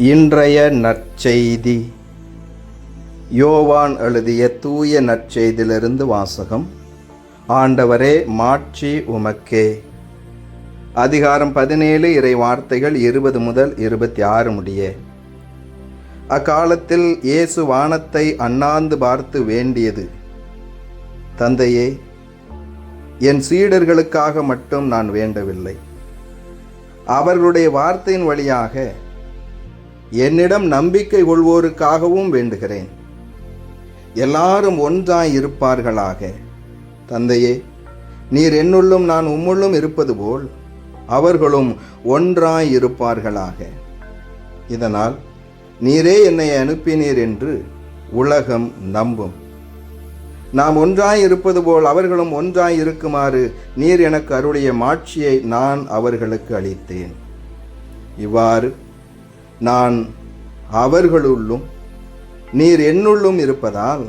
இன்றைய நற்செய்தி. யோவான் எழுதிய தூய நற்செய்தியிலிருந்து வாசகம். ஆண்டவரே மாட்சி உமக்கே. அதிகாரம் பதினேழு இறை வார்த்தைகள் இருபது முதல் இருபத்தி ஆறு முடிய. அக்காலத்தில் இயேசு வானத்தை அண்ணாந்து பார்த்து வேண்டியது. தந்தையே என் சீடர்களுக்காக மட்டும் நான் வேண்டவில்லை. அவர்களுடைய வார்த்தையின் வழியாக என்னிடம் நம்பிக்கை கொள்வோருக்காகவும் வேண்டுகிறேன். எல்லாரும் ஒன்றாய் இருப்பார்களாக. தந்தையே நீர் என்னுள்ளும் நான் உம்முள்ளும் இருப்பது போல் அவர்களும் ஒன்றாய் இருப்பார்களாக. இதனால் நீரே என்னை அனுப்பினீர் என்று உலகம் நம்பும். நாம் ஒன்றாய் இருப்பது போல் அவர்களும் ஒன்றாய் இருக்குமாறு நீர் எனக்கு அருளிய மாட்சியை நான் அவர்களுக்கு அளித்தேன். இவ்வாறு நான் அவர்களுள்ளும் நீர் என்னுள்ளும் இருப்பதால்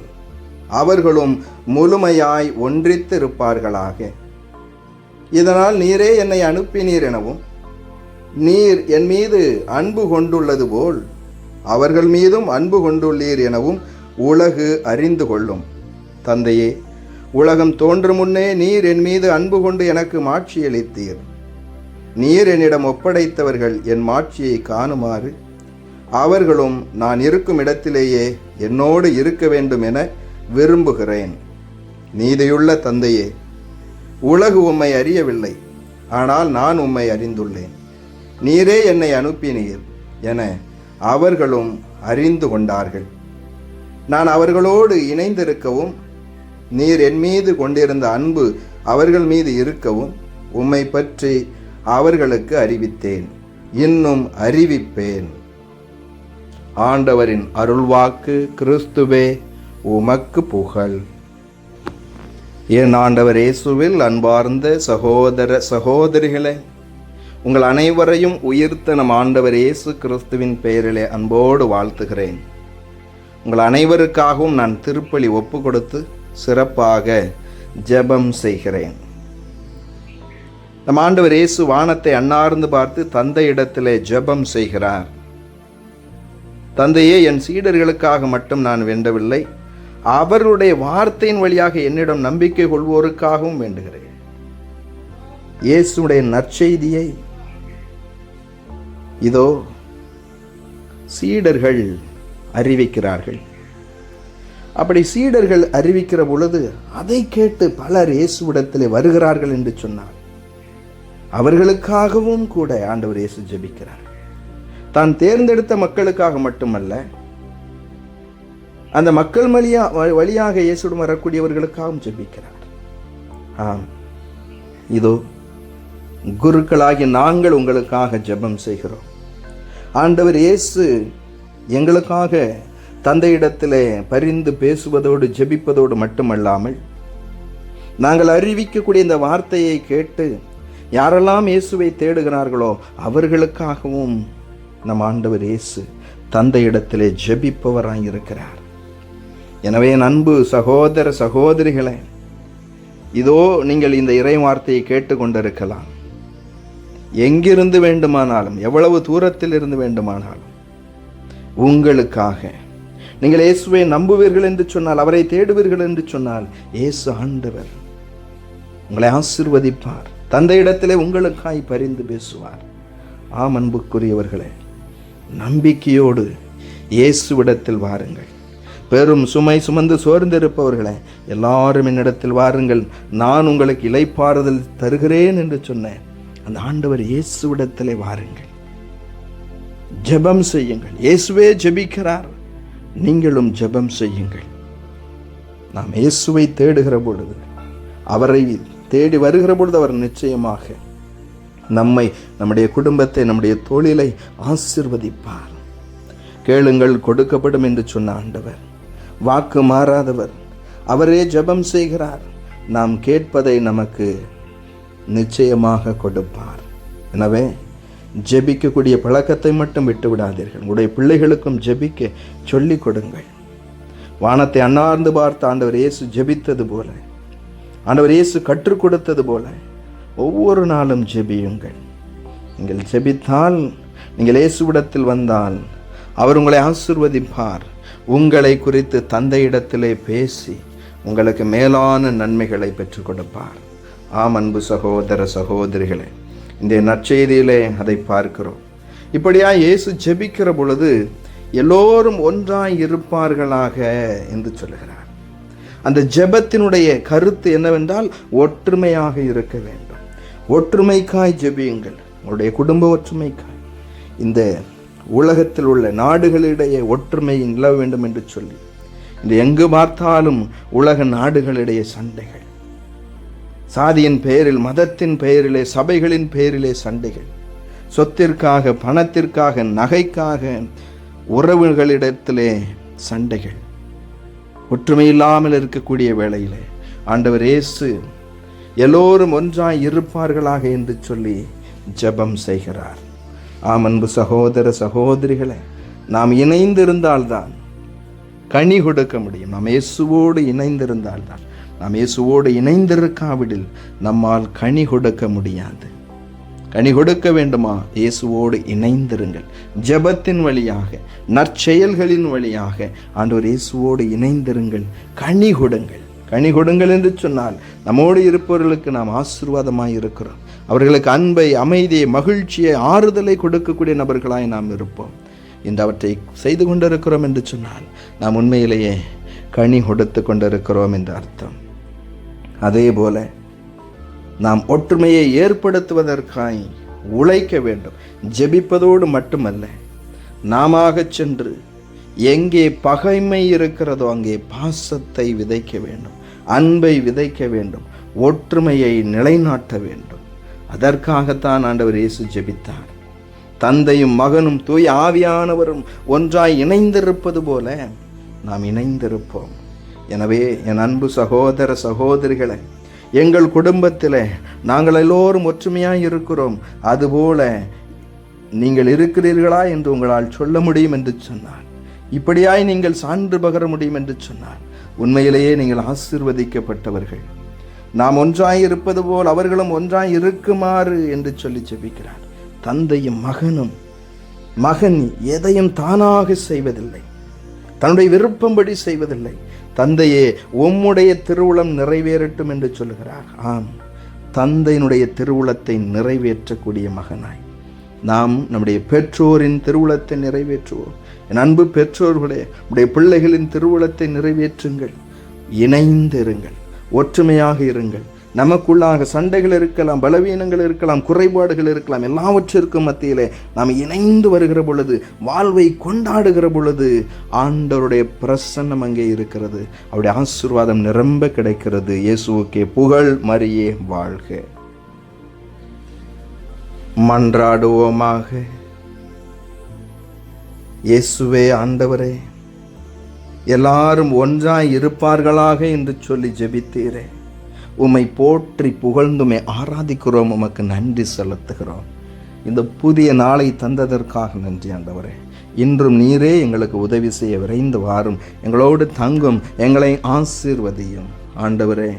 அவர்களும் முழுமையாய் ஒன்றித்து இருப்பார்களாக இதனால் நீரே என்னை அனுப்பினீர் எனவும் நீர் என் மீது அன்பு கொண்டுள்ளது போல் அவர்கள் மீதும் அன்பு கொண்டுள்ளீர் எனவும் உலகு அறிந்து கொள்ளும். தந்தையே உலகம் தோன்றும் முன்னே நீர் என் மீது அன்பு கொண்டு எனக்கு மாட்சியளித்தீர். நீர் என்னிடம் ஒப்படைத்தவர்கள் என் மாட்சியை காணுமாறு? அவர்களும் நான் இருக்கும் இடத்திலேயே என்னோடு இருக்க வேண்டும் என விரும்புகிறேன். நீதியுள்ள தந்தையே உலகு உம்மை அறியவில்லை. ஆனால் நான் உம்மை அறிந்துள்ளேன். நீரே என்னை அனுப்பினீர் என அவர்களும் அறிந்து கொண்டார்கள். நான் அவர்களோடு இணைந்திருக்கவும் நீர் என் மீது கொண்டிருந்த அன்பு அவர்கள் மீது இருக்கவும் உம்மை பற்றி அவர்களுக்கு அறிவித்தேன். இன்னும் அறிவிப்பேன். ஆண்டவரின் அருள்வாக்கு கிறிஸ்துவே உமக்கு புகழ். என் ஆண்டவர் இயேசுவில் அன்பார்ந்த சகோதர சகோதரிகளே உங்கள் அனைவரையும் உயிர்த்த நம் ஆண்டவர் இயேசு கிறிஸ்துவின் பெயரிலே அன்போடு வாழ்த்துகிறேன். உங்கள் அனைவருக்காகவும் நான் திருப்பலி ஒப்பு கொடுத்து சிறப்பாக ஜெபம் செய்கிறேன். நம் ஆண்டவர் இயேசு வானத்தை அன்னார்ந்து பார்த்து தந்தை இடத்திலே ஜெபம் செய்கிறார். தந்தையே என் சீடர்களுக்காக மட்டும் நான் வேண்டவில்லை. அவருடைய வார்த்தையின் வழியாக என்னிடம் நம்பிக்கை கொள்வோருக்காகவும் வேண்டுகிறேன். இயேசுடைய நற்செய்தியை இதோ சீடர்கள் அறிவிக்கிறார்கள். அப்படி சீடர்கள் அறிவிக்கிற பொழுது அதை கேட்டு பலர் இயேசுவிடத்திலே வருகிறார்கள் என்று சொன்னார். அவர்களுக்காகவும் கூட ஆண்டவர் இயேசு ஜெபிக்கிறார். தான் தேர்ந்தெடுத்த மக்களுக்காக மட்டுமல்ல அந்த மக்கள் வழியா வழியாக இயேசுடன் வரக்கூடியவர்களுக்காகவும் ஜெபிக்கிறார். ஆம். இதோ குருக்களாகி நாங்கள் உங்களுக்காக ஜெபம் செய்கிறோம். ஆண்டவர் இயேசு எங்களுக்காக தந்தையிடத்திலே பரிந்து பேசுவதோடு ஜெபிப்பதோடு மட்டுமல்லாமல் நாங்கள் அறிவிக்கக்கூடிய இந்த வார்த்தையை கேட்டு யாரெல்லாம் இயேசுவை தேடுகிறார்களோ அவர்களுக்காகவும் நம் ஆண்டவர் இயேசு தந்தையிடத்திலே ஜெபிப்பவராக இருக்கிறார் எனவே அன்பு சகோதர சகோதரிகளே இதோ நீங்கள் இந்த இறை வார்த்தையை கேட்டுக்கொண்டிருக்கலாம். எங்கிருந்து வேண்டுமானாலும் எவ்வளவு தூரத்தில் இருந்து வேண்டுமானாலும் உங்களுக்காக. நீங்கள் இயேசுவை நம்புவீர்கள் என்று சொன்னால் அவரை தேடுவீர்கள் என்று சொன்னால் இயேசு ஆண்டவர் உங்களை ஆசிர்வதிப்பார். தந்தையிடத்திலே உங்களுக்காய் பரிந்து பேசுவார். ஆம் அன்புக்குரியவர்களே நம்பிக்கையோடு இயேசுவிடத்தில் வாருங்கள். பெரும் சுமை சுமந்து சோர்ந்திருப்பவர்களே எல்லாரும் என்னிடத்தில் வாருங்கள். நான் உங்களுக்கு இலைப்பாறுதல் தருகிறேன் என்று சொன்னேன். அந்த ஆண்டவர் இயேசுவிடத்திலே வாருங்கள். ஜெபம் செய்யுங்கள். இயேசுவே ஜெபிக்கிறார். நீங்களும் ஜெபம் செய்யுங்கள். நாம் இயேசுவை தேடுகிற பொழுது அவரை தேடி வருகிற பொழுது அவர் நிச்சயமாக நம்மை நம்முடைய குடும்பத்தை நம்முடைய தொழிலை ஆசிர்வதிப்பார். கேளுங்கள் கொடுக்கப்படும் என்று சொன்ன ஆண்டவர் வாக்கு மாறாதவர் அவரே ஜெபம் செய்கிறார். நாம் கேட்பதை நமக்கு நிச்சயமாக கொடுப்பார். எனவே ஜெபிக்கக்கூடிய பழக்கத்தை மட்டும் விட்டு விடாதீர்கள் உங்களுடைய பிள்ளைகளுக்கும் ஜெபிக்க சொல்லிக் கொடுங்கள். வானத்தை அண்ணார்ந்து பார்த்து ஆண்டவர் இயேசு ஜெபித்தது போல ஆண்டவர் இயேசு கற்றுக் கொடுத்தது போல ஒவ்வொரு நாளும் ஜெபியுங்கள். நீங்கள் ஜெபித்தால் நீங்கள் இயேசுவிடத்தில் வந்தால் அவர் உங்களை ஆசிர்வதிப்பார். உங்களை குறித்து தந்தையிடத்திலே பேசி உங்களுக்கு மேலான நன்மைகளை பெற்றுக் கொடுப்பார். ஆம் அன்பு சகோதர சகோதரிகளே இந்த நற்செய்தியிலே அதை பார்க்கிறோம். இப்படியா இயேசு ஜெபிக்கிற பொழுது எல்லோரும் ஒன்றாய் இருப்பார்களாக என்று சொல்லுகிறார். அந்த ஜெபத்தினுடைய கருத்து என்னவென்றால் ஒற்றுமையாக இருக்க வேண்டும். ஒற்றுமைக்காய் ஜெபியுங்கள். உங்களுடைய குடும்ப ஒற்றுமைக்காய். இந்த உலகத்தில் உள்ள நாடுகளிடையே ஒற்றுமை நிலவ வேண்டும் என்று சொல்லி இந்த எங்கு பார்த்தாலும் உலக நாடுகளிடையே சண்டைகள். சாதியின் பெயரில் மதத்தின் பெயரிலே சபைகளின் பெயரிலே சண்டைகள். சொத்திற்காக பணத்திற்காக நகைக்காக உறவுகளிடத்திலே சண்டைகள். ஒற்றுமை இல்லாமல் இருக்கக்கூடிய வேளையிலே ஆண்டவர் இயேசு எல்லோரும் ஒன்றாய் இருப்பார்களாக என்று சொல்லி ஜெபம் செய்கிறார். ஆம் அன்பு சகோதர சகோதரிகளை நாம் இணைந்திருந்தால்தான் கனி கொடுக்க முடியும். நாம் இயேசுவோடு இணைந்திருந்தால்தான். நாம் இயேசுவோடு இணைந்திருக்காவிடில் நம்மால் கனி கொடுக்க முடியாது. கனி கொடுக்க வேண்டுமா? இயேசுவோடு இணைந்திருங்கள். ஜெபத்தின் வழியாக நற்செயல்களின் வழியாக ஆண்டவர் இயேசுவோடு இணைந்திருங்கள். கனி கொடுங்கள். கனி கொடுங்கள் என்று சொன்னால் நம்மோடு இருப்பவர்களுக்கு நாம் ஆசீர்வாதமாக இருக்கிறோம். அவர்களுக்கு அன்பை அமைதியை மகிழ்ச்சியை ஆறுதலை கொடுக்கக்கூடிய நபர்களாய் நாம் இருப்போம். இந்த அவற்றை செய்து கொண்டிருக்கிறோம் என்று சொன்னால் நாம் உண்மையிலேயே கனி கொடுத்து கொண்டிருக்கிறோம் என்று அர்த்தம். அதே போல நாம் ஒற்றுமையை ஏற்படுத்துவதற்காய் உழைக்க வேண்டும். ஜெபிப்பதோடு மட்டுமல்ல நாம சென்று எங்கே பகைமை இருக்கிறதோ அங்கே பாசத்தை விதைக்க வேண்டும். அன்பை விதைக்க வேண்டும். ஒற்றுமையை நிலைநாட்ட வேண்டும். அதற்காகத்தான் ஆண்டவர் இயேசு ஜெபித்தார். தந்தையும் மகனும் தூய் ஆவியானவரும் ஒன்றாய் இணைந்திருப்பது போல நாம் இணைந்திருப்போம். எனவே என் அன்பு சகோதர சகோதரிகளை எங்கள் குடும்பத்தில் நாங்கள் எல்லோரும் ஒற்றுமையாக இருக்கிறோம். அதுபோல நீங்கள் இருக்கிறீர்களா என்று உங்களால் சொல்ல முடியும் என்று சொன்னார். இப்படியாய் நீங்கள் சான்று பகர முடியும் என்று சொன்னார். உண்மையிலேயே நீங்கள் ஆசிர்வதிக்கப்பட்டவர்கள். நாம் ஒன்றாய் இருப்பது போல் அவர்களும் ஒன்றாய் இருக்குமாறு என்று சொல்லி செபிக்கிறார் தந்தையும் மகனும் மகன் எதையும் தானாக செய்வதில்லை. தன்னுடைய விருப்பம்படி செய்வதில்லை. தந்தையே உம்முடைய திருவுளம் நிறைவேறட்டும் என்று சொல்லுகிறார். ஆம் தந்தையினுடைய திருவுளத்தை நிறைவேற்றக்கூடிய மகனாய். நாம் நம்முடைய பெற்றோரின் திருவுளத்தை நிறைவேற்றுவோம். என் அன்பு பெற்றோர்களே நம்முடைய பிள்ளைகளின் திருவுளத்தை நிறைவேற்றுங்கள். இணைந்திருங்கள் ஒற்றுமையாக இருங்கள். நமக்குள்ளாக சண்டைகள் இருக்கலாம் பலவீனங்கள் இருக்கலாம் குறைபாடுகள் இருக்கலாம் எல்லாவற்றிற்கும் மத்தியிலே நாம் இணைந்து வருகிற பொழுது வாழ்வை கொண்டாடுகிற பொழுது ஆண்டவருடைய பிரசன்னம் அங்கே இருக்கிறது. அவருடைய ஆசீர்வாதம் நிரம்ப கிடைக்கிறது. இயேசுவுக்கே புகழ் மரியே வாழ்க. மன்றாடுவோமாக. இயேசுவே ஆண்டவரே எல்லாரும் ஒன்றாய் இருப்பார்களாக என்று சொல்லி ஜெபித்தீரே. உம்மை போற்றி புகழ்ந்துமை ஆராதிக்கிறோம் உமக்கு நன்றி செலுத்துகிறோம். இந்த புதிய நாளை தந்ததற்காக நன்றி ஆண்டவரே. இன்றும் நீரே எங்களுக்கு உதவி செய்ய விரைந்து வாரும். எங்களோடு தங்கும் எங்களை ஆசீர்வதியும். ஆண்டவரே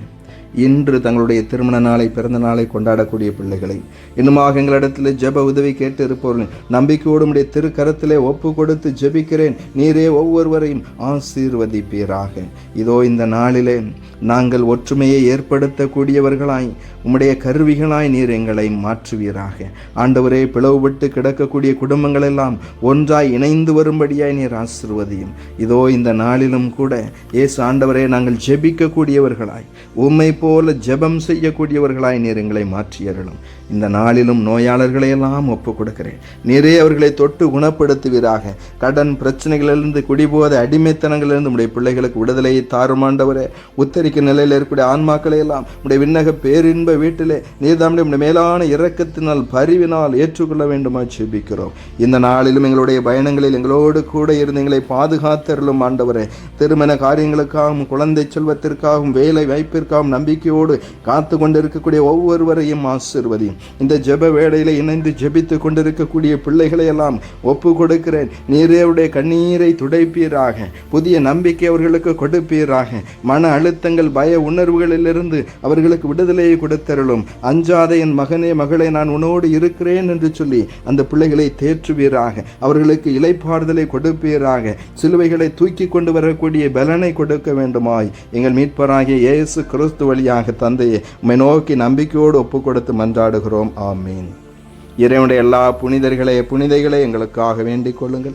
இன்று தங்களுடைய திருமண நாளை பிறந்த நாளை கொண்டாடக்கூடிய பிள்ளைகளை. இன்னுமாக எங்களிடத்தில் ஜெப உதவி கேட்டு இருப்பவர்கள் நம்பிக்கையோடு உடைய திருக்கரத்திலே ஒப்பு கொடுத்து ஜெபிக்கிறேன். நீரே ஒவ்வொருவரையும் ஆசீர்வதிப்பீராக. இதோ இந்த நாளிலே நாங்கள் ஒற்றுமையை ஏற்படுத்தக்கூடியவர்களாய் உம்முடைய கருவிகளாய் நீர் எங்களை மாற்றுவீராக. ஆண்டவரே பிளவுபட்டு கிடக்கக்கூடிய குடும்பங்கள் எல்லாம் ஒன்றாய் இணைந்து வரும்படியாய் நீர் ஆசிர்வதியும். இதோ இந்த நாளிலும் கூட இயேசு ஆண்டவரே நாங்கள் ஜெபிக்கக்கூடியவர்களாய் உம்மை போல ஜெபம் செய்யக்கூடியவர்களாய் நீர் எங்களை மாற்றியறலும் இந்த நாளிலும் நோயாளர்களை எல்லாம் ஒப்பு கொடுக்கிறேன் நீரே அவர்களை தொட்டு குணப்படுத்துவீராக. கடன் பிரச்சனைகளிலிருந்து குடிபோத அடிமைத்தனங்களிலிருந்து உடைய பிள்ளைகளுக்கு விடுதலையை தாருமாண்டவரே. உத்தரிக்க நிலையில் இருக்கக்கூடிய ஆன்மாக்களை எல்லாம் உடைய விண்ணக பேரின்ப வீட்டிலே நீர் நம்முடைய மேலான இரக்கத்தினால் பரிவினால் ஏற்றுக்கொள்ள வேண்டுமா ஜெபிக்கிறோம் இந்த நாளிலும் எங்களுடைய பயணங்களில் எங்களோடு கூட இருந்து எங்களை பாதுகாத்தருளும் ஆண்டவரே. திருமண காரியங்களுக்காகவும் குழந்தை செல்வத்திற்காகவும் வேலை வாய்ப்பிற்காகவும் நம்பிக்கையோடு காத்து கொண்டிருக்கக்கூடிய ஒவ்வொருவரையும் ஆசிர்வதியும். இந்த ஜெப வேளையில இணைந்து ஜெபித்து கொண்டிருக்கக்கூடிய பிள்ளைகளை எல்லாம் ஒப்பு கொடுக்கிறேன். நீரேவுடைய கண்ணீரை துடைப்பீராக. புதிய நம்பிக்கை அவர்களுக்கு கொடுப்பீராக. மன அழுத்தங்கள் பய உணர்வுகளிலிருந்து அவர்களுக்கு விடுதலையை கொடுத்தருளும் அஞ்சாத என் மகனே மகளே நான் உன்னோடு இருக்கிறேன் என்று சொல்லி அந்த பிள்ளைகளை தேற்றுவீராக. அவர்களுக்கு இலைப்பாறுதலை கொடுப்பீராக. சிலுவைகளை தூக்கி கொண்டு வரக்கூடிய பலனை கொடுக்க வேண்டுமாய். எங்கள் மீட்பராகிய இயேசு கிறிஸ்து வழியாக தந்தையை உம்மை நோக்கி நம்பிக்கையோடு ஒப்பு கொடுத்து மன்றாடுகிறோம். ஆமீன். இறைவனுடைய எல்லா புனிதர்களே புனிதைகளை எங்களுக்காக வேண்டிக் கொள்ளுங்கள்.